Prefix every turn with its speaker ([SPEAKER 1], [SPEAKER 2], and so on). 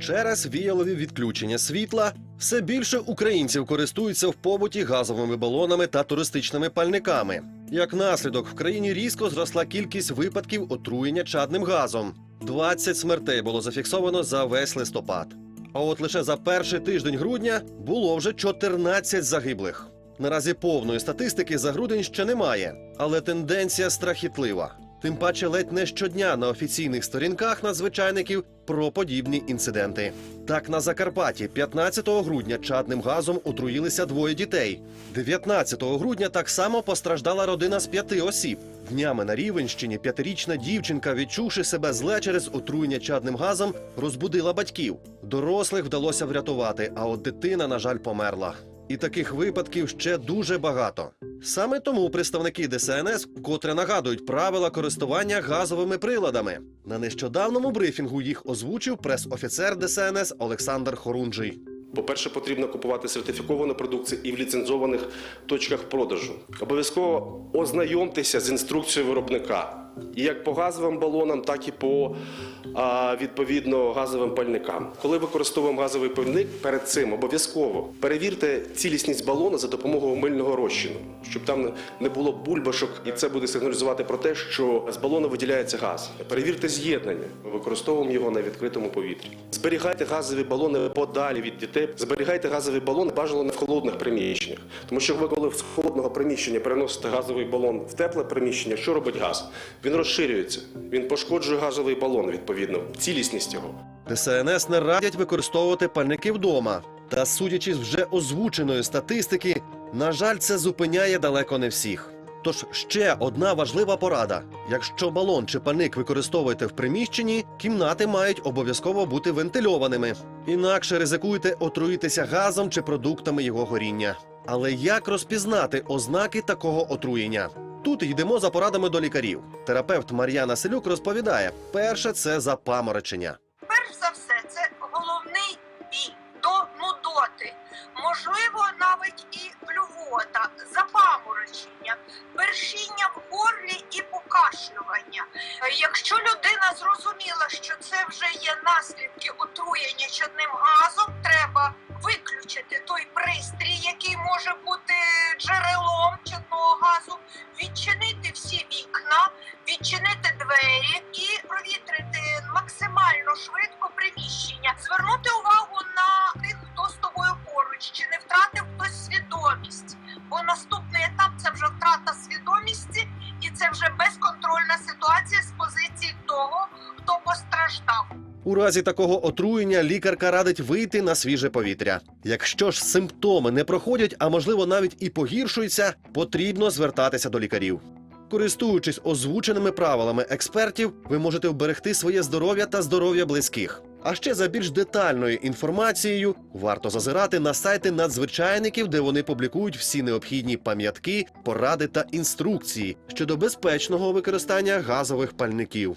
[SPEAKER 1] Через віялові відключення світла все більше українців користуються в побуті газовими балонами та туристичними пальниками. Як наслідок, в країні різко зросла кількість випадків отруєння чадним газом. 20 смертей було зафіксовано за весь листопад. А от лише за перший тиждень грудня було вже 14 загиблих. Наразі повної статистики за грудень ще немає, але тенденція страхітлива. Тим паче ледь не щодня на офіційних сторінках надзвичайників про подібні інциденти. Так на Закарпатті 15 грудня чадним газом отруїлися двоє дітей. 19 грудня так само постраждала родина з п'яти осіб. Днями на Рівенщині п'ятирічна дівчинка, відчувши себе зле через отруєння чадним газом, розбудила батьків. Дорослих вдалося врятувати, а от дитина, на жаль, померла. І таких випадків ще дуже багато. Саме тому представники ДСНС вкотре нагадують правила користування газовими приладами. На нещодавному брифінгу їх озвучив прес-офіцер ДСНС Олександр Хорунжий.
[SPEAKER 2] По-перше, потрібно купувати сертифіковану продукцію і в ліцензованих точках продажу. Обов'язково ознайомтеся з інструкцією виробника. Як по газовим балонам, так і по відповідно газовим пальникам. Коли використовуємо газовий пальник, перед цим обов'язково перевірте цілісність балона за допомогою мильного розчину, щоб там не- було бульбашок, і це буде сигналізувати про те, що з балону виділяється газ. Перевірте з'єднання. Використовуємо його на відкритому повітрі. Зберігайте газові балони подалі від дітей. Зберігайте газові балони бажано в холодних приміщеннях. Тому що ви, коли з холодного приміщення переносите газовий балон в тепле приміщення, що робить газ? Він розширюється, він пошкоджує газовий балон, відповідно, цілісність його.
[SPEAKER 1] ДСНС не радять використовувати пальники вдома. Та судячи з вже озвученої статистики, на жаль, це зупиняє далеко не всіх. Тож ще одна важлива порада: якщо балон чи пальник використовуєте в приміщенні, кімнати мають обов'язково бути вентильованими. Інакше ризикуєте отруїтися газом чи продуктами його горіння. Але як розпізнати ознаки такого отруєння? Тут йдемо за порадами до лікарів. Терапевт Мар'яна Селюк розповідає: перше це запаморочення.
[SPEAKER 3] перш за все, це головний біль до нудоти, можливо, навіть і блювота, запаморочення, першіння в горлі і покашлювання. Якщо людина зрозуміла, що це вже є наслідки отруєння чадним газом,
[SPEAKER 1] У разі такого отруєння лікарка радить вийти на свіже повітря. Якщо ж симптоми не проходять, а можливо навіть і погіршуються, потрібно звертатися до лікарів. Користуючись озвученими правилами експертів, ви можете вберегти своє здоров'я та здоров'я близьких. А ще за більш детальною інформацією варто зазирати на сайти надзвичайників, де вони публікують всі необхідні пам'ятки, поради та інструкції щодо безпечного використання газових пальників.